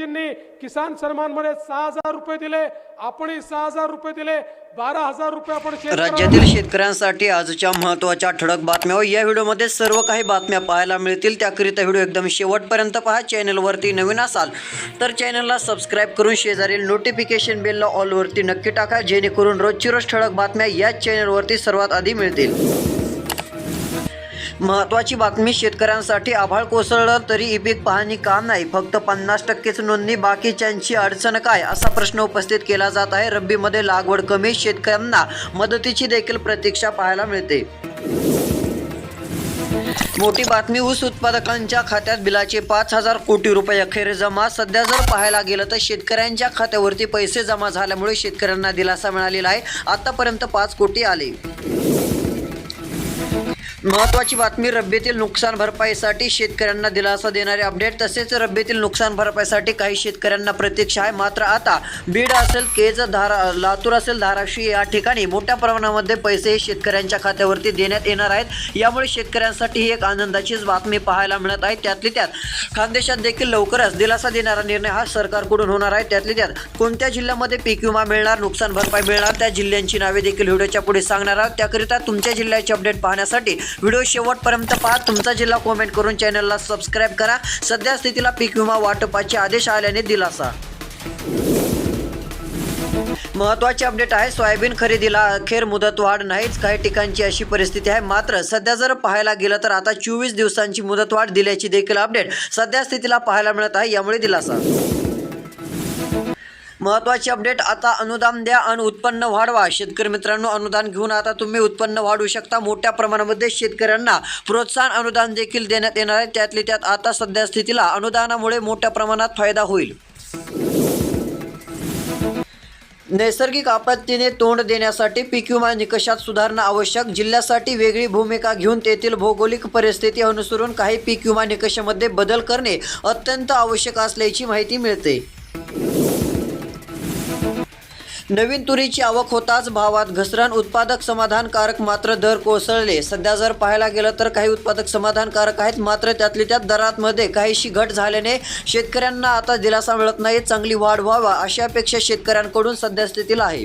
किसान सन्मानमध्ये सहा हजार रुपये दिले आपणही सहा हजार रुपये दिले बारा हजार रुपये आपण राज्यातील शेतकऱ्यांसाठी आजच्या महत्त्वाच्या ठळक बातम्या व या व्हिडिओमध्ये सर्व काही बातम्या पाहायला मिळतील. त्याकरिता व्हिडिओ एकदम शेवटपर्यंत पहा. चॅनलवरती नवीन असाल तर चॅनलला सबस्क्राईब करून शेजारील नोटिफिकेशन बेलला ऑलवरती नक्की टाका. जेणेकरून रोजची रोज ठळक बातम्या याच चॅनलवरती सर्वात आधी मिळतील. महत्वाची बातमी शेतकऱ्यांसाठी आभाळ कोसळलं तरी ई पीक पाहणी काम नाही. फक्त पन्नास टक्केच नोंदणी बाकीच्यांची अडचण काय? असा प्रश्न उपस्थित केला जात आहे. रब्बीमध्ये लागवड कमी शेतकऱ्यांना मदतीची देखील प्रतीक्षा पाहायला मिळते. मोठी बातमी ऊस उत्पादकांच्या खात्यात बिलाचे पाच हजार कोटी रुपये अखेर जमा. सध्या जर पाहायला गेलं तर शेतकऱ्यांच्या खात्यावरती पैसे जमा झाल्यामुळे शेतकऱ्यांना दिलासा मिळालेला आहे. आतापर्यंत पाच कोटी आले. महत्वाची बातमी रब्बीतील नुकसान भरपाईसाठी शेतकऱ्यांना दिलासा देणारे अपडेट. तसेच रब्बीतील नुकसान भरपाईसाठी काही शेतकऱ्यांना प्रतीक्षा आहे. मात्र आता बीड असेल केज धारा लातूर असेल धाराशिव या ठिकाणी मोठ्या प्रमाणामध्ये पैसे शेतकऱ्यांच्या खात्यावरती देण्यात येणार आहेत. यामुळे शेतकऱ्यांसाठी ही एक आनंदाचीच बातमी पाहायला मिळत आहे. त्यातली त्यात खानदेशात देखील लवकरच दिलासा देणारा निर्णय हा सरकारकडून होणार आहे. त्यातली त्यात कोणत्या जिल्ह्यामध्ये पीक विमा मिळणार नुकसान भरपाई मिळणार त्या जिल्ह्यांची नावे देखील व्हिडिओच्या पुढे सांगणार आहोत. त्याकरिता तुमच्या जिल्ह्याचे अपडेट पाहण्यासाठी व्हिडिओ शेवटपर्यंत पहा. तुमचा जिल्हा कॉमेंट करून चॅनलला सबस्क्राईब करा. सध्या स्थितीला पीक विमा वाटपाचे आदेश आल्याने दिलासा. महत्त्वाचे अपडेट आहे सोयाबीन खरेदीला अखेर मुदत वाढ नाहीच. काही ठिकाणची अशी परिस्थिती आहे. मात्र सध्या जर पाहायला गेलं तर आता चोवीस दिवसांची मुदतवाढ दिल्याची देखील अपडेट सध्या स्थितीला पाहायला मिळत आहे. यामुळे दिलासा. महत्वाची अपडेट आता अनुदान द्या आणि उत्पन्न वाढवा. शेतकरी मित्रांनो अनुदान घेऊन आता तुम्ही उत्पन्न वाढवू शकता. मोठ्या प्रमाणामध्ये शेतकऱ्यांना प्रोत्साहन अनुदान देखील देण्यात येणार आहे. त्यातली त्यात आता सध्या स्थितीला अनुदानामुळे मोठ्या प्रमाणात फायदा होईल. नैसर्गिक आपत्तीने तोंड देण्यासाठी पीक विमा निकषात सुधारणा आवश्यक. जिल्ह्यासाठी वेगळी भूमिका घेऊन तेथील भौगोलिक परिस्थिती अनुसरून काही पीक विमा निकषामध्ये बदल करणे अत्यंत आवश्यक असल्याची माहिती मिळते. नवीन तुरीची आवक होताच भावात घसरण. उत्पादक समाधानकारक मात्र दर कोसळले. सध्या जर पाहायला गेलं तर काही उत्पादक समाधानकारक आहेत. मात्र त्यातली त्यात दरांमध्ये काहीशी घट झाल्याने शेतकऱ्यांना आता दिलासा मिळत नाही. चांगली वाढ व्हावा अशी अपेक्षा शेतकऱ्यांकडून सध्या स्थितीला आहे.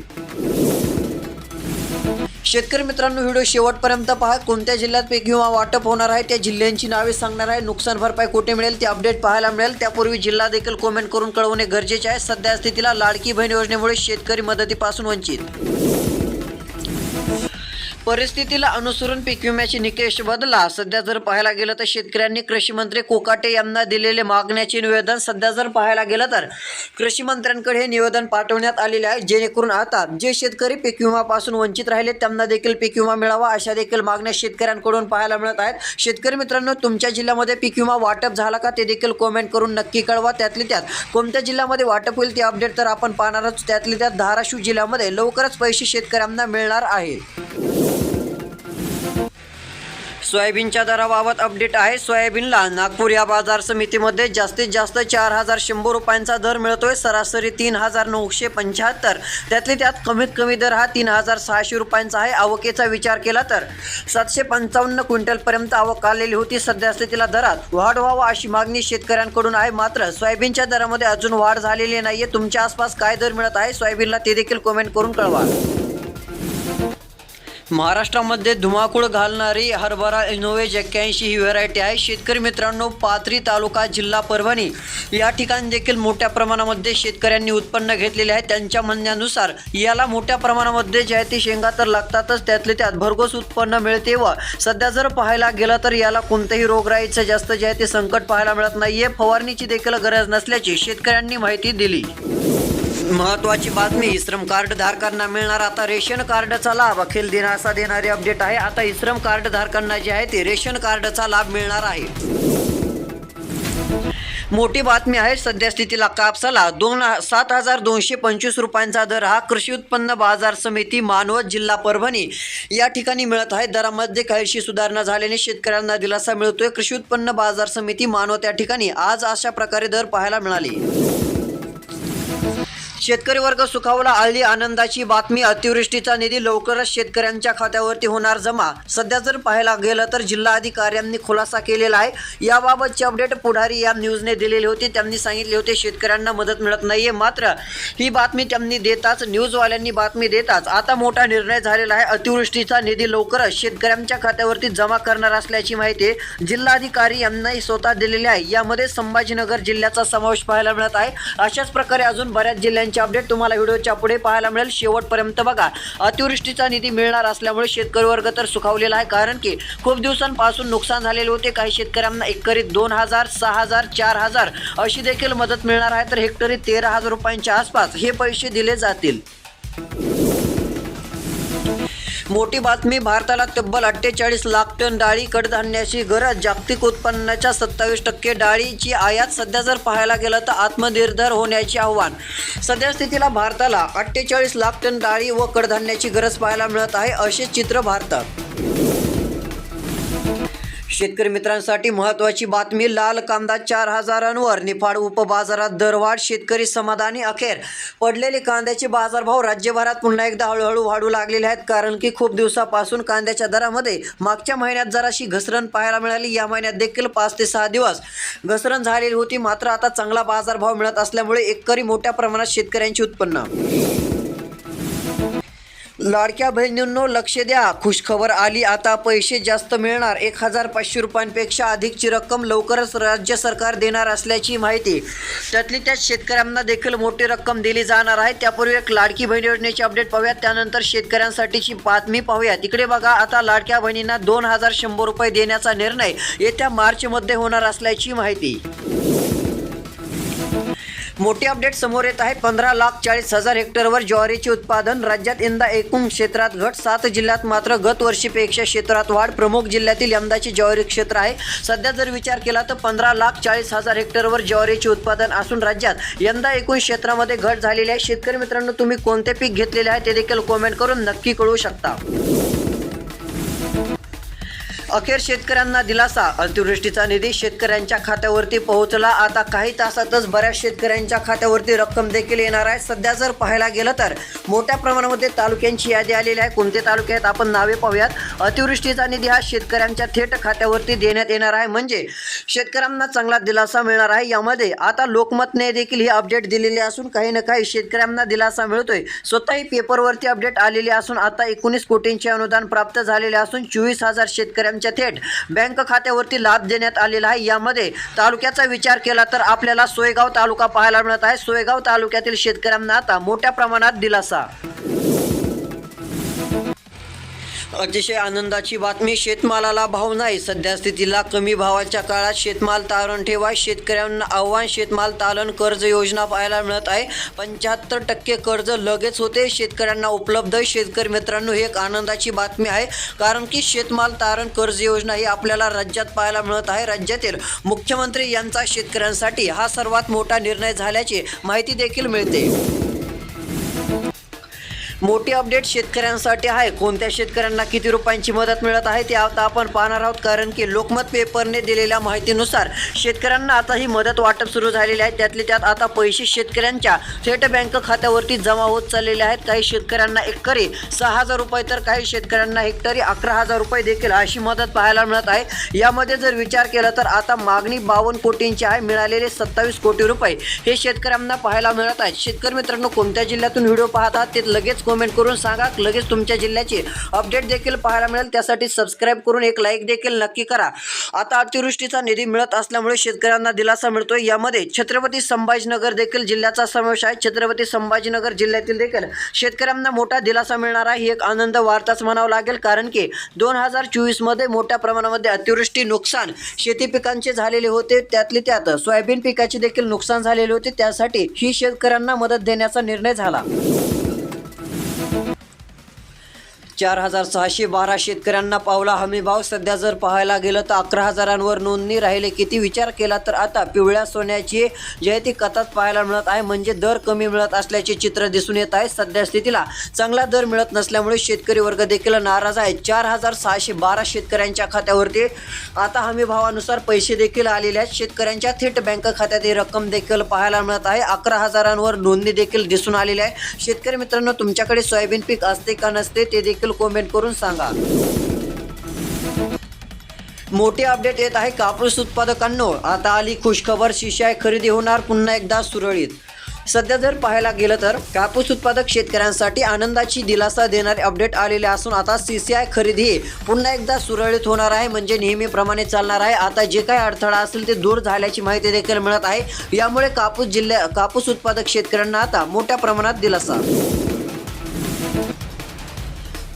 शेतकरी मित्रांनो व्हिडिओ शेवटपर्यंत पहा. कोणत्या जिल्ह्यात पीक विमा वाटप होणार आहे त्या जिल्ह्यांची नावे सांगणार आहे. नुकसान भरपाई कुठे मिळेल ते अपडेट पाहायला मिळेल. त्यापूर्वी जिल्हा देखील कमेंट करून कळवणे गरजेचे आहे. सध्या स्थितीला लाडकी बहीण योजनेमुळे शेतकरी मदतीपासून वंचित. परिस्थितीला अनुसरून पीक विम्याचे निकष बदला. सध्या जर पाहायला गेलं तर शेतकऱ्यांनी कृषी मंत्री कोकाटे यांना दिलेले मागण्याचे निवेदन सध्या जर पाहायला गेलं तर कृषी मंत्र्यांकडे हे निवेदन पाठवण्यात आलेले आहे. जेणेकरून आता जे शेतकरी पीक विमापासून वंचित राहिले त्यांना देखील पीक विमा मिळावा अशा देखील मागण्या शेतकऱ्यांकडून पाहायला मिळत आहेत. शेतकरी मित्रांनो तुमच्या जिल्ह्यामध्ये पीक विमा वाटप झाला का ते देखील कॉमेंट करून नक्की कळवा. त्यातली त्यात कोणत्या जिल्ह्यामध्ये वाटप होईल ते अपडेट तर आपण पाहणारच. त्यातली त्यात धाराशिव जिल्ह्यामध्ये लवकरच पैसे शेतकऱ्यांना मिळणार आहेत सोयाबीनच्या दराबाबत अपडेट आहे. सोयाबीनला नागपूर या बाजार समितीमध्ये जास्तीत जास्त चार हजार शंभर रुपयांचा दर मिळतोय. सरासरी तीन हजार नऊशे पंच्याहत्तर. त्यातले त्यात कमीत कमी दर हा तीन हजार सहाशे रुपयांचा आहे. आवकेचा विचार केला तर सातशे पंचावन्न क्विंटलपर्यंत आवक आलेली होती. सध्या स्थितीला दरात वाढ व्हावा अशी मागणी शेतकऱ्यांकडून आहे. मात्र सोयाबीनच्या दरामध्ये अजून वाढ झालेली नाहीये. तुमच्या आसपास काय दर मिळत आहे? सोयाबीनला ते देखील कमेंट करून कळवा. महाराष्ट्रामध्ये धुमाकूळ घालणारी हरभरा इनोवेज एक्क्याऐंशी ही व्हरायटी आहे. शेतकरी मित्रांनो पाथरी तालुका जिल्हा परभणी या ठिकाणी देखील मोठ्या प्रमाणामध्ये शेतकऱ्यांनी उत्पन्न घेतलेले आहे. त्यांच्या म्हणण्यानुसार याला मोठ्या प्रमाणामध्ये जे आहे ते शेंगा तर लागतातच. त्यातले त्यात भरघोस उत्पन्न मिळते व सध्या जर पाहायला गेलं तर याला कोणत्याही रोगराईचं जास्त जे आहे ते संकट पाहायला मिळत नाहीये. फवारणीची देखील गरज नसल्याची शेतकऱ्यांनी माहिती दिली. महत्वाची बातमी श्रम कार्ड धारकांना मिळणार आता रेशन कार्डचा लाभ. अखिल दिनासा देणारे अपडेट आहे आता श्रम कार्ड धारकांना जे आहे ते रेशन कार्डचा लाभ मिळणार आहे. मोठी बातमी आहे सध्या स्थितीला कापसाला दोन सात हजार दोनशे पंचवीस रुपयांचा दर हा कृषी उत्पन्न बाजार समिती मानवत जिल्हा परभणी या ठिकाणी मिळत आहे. दरामध्ये काहीशी सुधारणा झाल्याने शेतकऱ्यांना दिलासा मिळतोय. कृषी उत्पन्न बाजार समिती मानवत या ठिकाणी आज अशा प्रकारे दर पाहायला मिळाले. शेतकरी वर्ग सुखावला आली आनंदाची बातमी. अतिवृष्टीचा निधी लवकरच शेतकऱ्यांच्या खात्यावरती होणार जमा. सध्या जर पाहायला गेलं तर जिल्हाधिकाऱ्यांनी खुलासा केलेला आहे. याबाबतची अपडेट पुढारी या न्यूजने दिलेली होती. त्यांनी सांगितले होते शेतकऱ्यांना मदत मिळत नाहीये. मात्र ही बातमी त्यांनी देताच न्यूजवाल्यांनी बातमी देताच. आता मोठा निर्णय झालेला आहे. अतिवृष्टीचा निधी लवकरच शेतकऱ्यांच्या खात्यावरती जमा करणार असल्याची माहिती जिल्हाधिकारी यांनाही स्वतः दिलेली आहे. यामध्ये संभाजीनगर जिल्ह्याचा समावेश पाहायला मिळत आहे. अशाच प्रकारे अजून बऱ्याच जिल्ह्यांची अपडेट तुम्हाला व्हिडिओच्या पुढे पाहायला मिळेल. शेवटपर्यंत बघा. अतिवृष्टीचा निधी मिळणार असल्यामुळे शेतकरी वर्ग तर सुखावलेला आहे. कारण की खूप दिवसांपासून नुकसान झालेले होते. काही शेतकऱ्यांना एकरी दोन हजार सहा हजार चार हजार अशी देखील मदत मिळणार आहे. तर हेक्टरी तेरा हजार रुपयांच्या आसपास हे पैसे दिले जातील. मोठी बातमी भारताला तब्बल अठ्ठेचाळीस लाख टन डाळी कडधान्याची गरज जागतिक उत्पन्नाच्या सत्तावीस टक्के डाळीची आयात सध्या जर पाहायला गेलं तर आत्मनिर्भर होण्याचे आव्हान. सध्या स्थितीला भारताला अठ्ठेचाळीस लाख टन डाळी व कडधान्याची गरज पाहायला मिळत आहे असे चित्र भारतात. शेतकरी मित्रांसाठी महत्त्वाची बातमी लाल कांदा चार हजारांवर निफाड उपबाजारात दरवाढ शेतकरी समाधानी अखेर. पडलेले कांद्याचे बाजारभाव राज्यभरात पुन्हा एकदा हळूहळू वाढू लागलेले आहेत कारण की खूप दिवसापासून कांद्याच्या दरामध्ये मागच्या महिन्यात जराशी घसरण पाहायला मिळाली या महिन्यात देखील पाच ते सहा दिवस घसरण झालेली होती मात्र आता चांगला बाजारभाव मिळत असल्यामुळे एकरी मोठ्या प्रमाणात शेतकऱ्यांचे उत्पन्न. लाडक्या बहिणींनो लक्ष द्या. खुशखबर आली आता पैसे जास्त मिळणार. एक हजार पाचशे रुपयांपेक्षा अधिकची रक्कम लवकरच राज्य सरकार देणार असल्याची माहिती. त्यातली त्यात शेतकऱ्यांना देखील मोठी रक्कम दिली जाणार आहे. त्यापूर्वी एक लाडकी बहीण योजनेची अपडेट पाहूयात. त्यानंतर शेतकऱ्यांसाठीची बातमी पाहूया तिकडे बघा आता लाडक्या बहिणींना दोन हजार शंभर रुपये देण्याचा निर्णय येत्या मार्चमध्ये होणार असल्याची माहिती. मोठी अपडेट समोर येत आहे. पंधरा लाख चाळीस हजार हेक्टरवर ज्वारीचे उत्पादन. राज्यात यंदा एकूण क्षेत्रात घट. सात जिल्ह्यात मात्र गत वर्षीपेक्षा क्षेत्रात वाढ. प्रमुख जिल्ह्यातील यंदाचे ज्वारी क्षेत्र आहे. सध्या जर विचार केला तर पंधरा लाख चाळीस हजार हेक्टरवर ज्वारीचे उत्पादन असून राज्यात यंदा एकूण क्षेत्रामध्ये घट झालेली आहे. शेतकरी मित्रांनो तुम्ही कोणते पीक घेतलेले आहे ते देखील कॉमेंट करून नक्की कळू शकता. अखेर शेतकऱ्यांना दिलासा. अतिवृष्टीचा निधी शेतकऱ्यांच्या खात्यावरती पोहोचला. आता काही तासातच बऱ्याच शेतकऱ्यांच्या खात्यावरती रक्कम देखील येणार आहे. सध्या जर पाहायला गेलं तर मोठ्या प्रमाणामध्ये तालुक्यांची यादी आलेली आहे. कोणते तालुके आहेत आपण नावे पाहूयात. अतिवृष्टीचा निधी हा शेतकऱ्यांच्या थेट खात्यावरती देण्यात येणार आहे. म्हणजे शेतकऱ्यांना चांगला दिलासा मिळणार आहे. यामध्ये आता लोकमतने देखील ही अपडेट दिलेली असून काही ना काही शेतकऱ्यांना दिलासा मिळतोय. स्वतःही पेपरवरती अपडेट आलेली असून आता एकोणीस कोटींचे अनुदान प्राप्त झालेले असून चोवीस हजार शेतकऱ्यांच्या थेट बँक खात्यावरती लाभ देण्यात आलेला आहे. यामध्ये तालुक्याचा विचार केला तर आपल्याला सोयगाव तालुका पाहायला मिळत आहे. सोयगाव तालुक्यातील शेतकऱ्यांना आता मोठ्या प्रमाणात दिलासा. अतिशय आनंदाची बातमी शेतमालाला भाव नाही. सध्या स्थितीला कमी भावाच्या काळात शेतमाल तारण ठेवा. शेतकऱ्यांना आव्हान शेतमाल तारण कर्ज योजना पाहायला मिळत आहे. पंच्याहत्तर टक्के कर्ज लगेच होते. शेतकऱ्यांना उपलब्ध. शेतकरी मित्रांनो ही एक आनंदाची बातमी आहे. कारण की शेतमाल तारण कर्ज योजना ही आपल्याला राज्यात पाहायला मिळत आहे. राज्यातील मुख्यमंत्री यांचा शेतकऱ्यांसाठी हा सर्वात मोठा निर्णय झाल्याची माहिती देखील मिळते. मोठी अपडेट शेतकऱ्यांसाठी आहे. कोणत्या शेतकऱ्यांना किती रुपयांची मदत मिळत आहे ते आता आपण पाहणार आहोत. कारण की लोकमत पेपरने दिलेल्या माहितीनुसार शेतकऱ्यांना आता ही मदत वाटप सुरू झालेली आहे. त्यातले त्यात आता पैसे शेतकऱ्यांच्या थेट बँक खात्यावरती जमा होत चाललेले आहेत. काही शेतकऱ्यांना एकरी सहा हजार रुपये तर काही शेतकऱ्यांना हेक्टरी अकरा हजार रुपये देखील अशी मदत पाहायला मिळत आहे. यामध्ये जर विचार केला तर आता मागणी बावन्न कोटींची आहे. मिळालेले सत्तावीस कोटी रुपये हे शेतकऱ्यांना पाहायला मिळत आहेत. शेतकरी मित्रांनो कोणत्या जिल्ह्यातून व्हिडिओ पाहतात ते लगेच कमेंट करून सांगा. लगेच तुमच्या जिल्ह्याची अपडेट देखील पाहायला मिळेल. त्यासाठी सबस्क्राईब करून एक लाईक देखील नक्की करा. आता अतिवृष्टीचा निधी मिळत असल्यामुळे शेतकऱ्यांना दिलासा मिळतोय. यामध्ये छत्रपती संभाजीनगर देखील जिल्ह्याचा समावेश आहे. छत्रपती संभाजीनगर जिल्ह्यातील देखील शेतकऱ्यांना मोठा दिलासा मिळणार आहे. ही एक आनंद वार्ताच म्हणावं लागेल. कारण की दोन हजार चोवीसमध्ये मोठ्या प्रमाणामध्ये अतिवृष्टी नुकसान शेती पिकांचे झालेले होते. त्यातले त्यात सोयाबीन पिकाचे देखील नुकसान झालेले होते. त्यासाठी ही शेतकऱ्यांना मदत देण्याचा निर्णय झाला. चार हजार सहाशे बारा शेतकऱ्यांना पावला हमीभाव सध्या जर पाहायला गेलं तर अकरा हजारांवर नोंदणी राहिले. किती विचार केला तर आता पिवळ्या सोन्याची जयती कथाच पाहायला मिळत आहे. म्हणजे दर कमी मिळत असल्याचे चित्र दिसून येत आहे. सध्या स्थितीला चांगला दर मिळत नसल्यामुळे शेतकरी वर्ग देखील नाराज आहे. चार हजार सहाशे बारा शेतकऱ्यांच्या खात्यावरती आता हमीभावानुसार पैसे देखील आलेले आहेत. शेतकऱ्यांच्या थेट बँक खात्यात ही रक्कम देखील पाहायला मिळत आहे. अकरा हजारांवर नोंदणी देखील दिसून आलेली आहे. शेतकरी मित्रांनो तुमच्याकडे सोयाबीन पीक असते का नसते ते देखील कमेंट करून सांगा. मोठी अपडेट येत आहे कापूस उत्पादकांनो. आता आली खुशखबर शिशाय खरेदी होणार पुन्हा एकदा सुरळीत. सध्या जर पाहायला गेलं तर कापूस उत्पादक शेतकऱ्यांसाठी आनंदाची दिलासा देणारे अपडेट आलेले असून आता सी सी आय खरेदी पुन्हा एकदा सुरळीत होणार आहे. म्हणजे नेहमीप्रमाणे चालणार आहे. आता जे काही अडथळा असेल ते दूर झाल्याची माहिती देखील मिळत आहे. यामुळे कापूस जिल्ह्या कापूस उत्पादक शेतकऱ्यांना आता मोठ्या प्रमाणात दिलासा.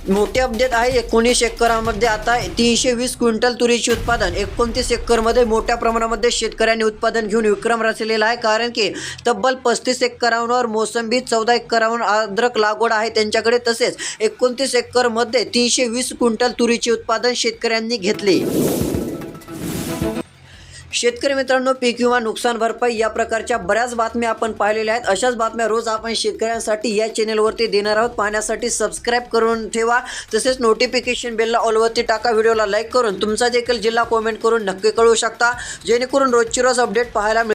मोठे अपडेट आहे एकोणीस एकरामध्ये आता तीनशे वीस क्विंटल तुरीचे उत्पादन एकोणतीस एकरमध्ये मोठ्या प्रमाणामध्ये शेतकऱ्यांनी उत्पादन घेऊन विक्रम रचलेला आहे. कारण की तब्बल पस्तीस एकरांवर मोसंबी चौदा एकरांवर अद्रक लागवड आहे त्यांच्याकडे. तसेच एकोणतीस एकरमध्ये तीनशे वीस क्विंटल तुरीचे उत्पादन शेतकऱ्यांनी घेतले. शेतकरी मित्रांनो पीक विमा नुकसान भरपाई या प्रकारच्या बऱ्याच बातम्या आपण पाहिलेल्या आहेत. अशाच बातम्या रोज आपण शेतकऱ्यांसाठी या चॅनेलवरती देणार आहोत. पाहण्यासाठी सबस्क्राईब करून ठेवा. तसेच नोटिफिकेशन बेलला ऑलवरती टाका. व्हिडिओला लाईक करून तुमचा देखील जिल्हा कॉमेंट करून नक्की कळवू शकता. जेणेकरून रोजची रोज अपडेट पाहायला मिळेल.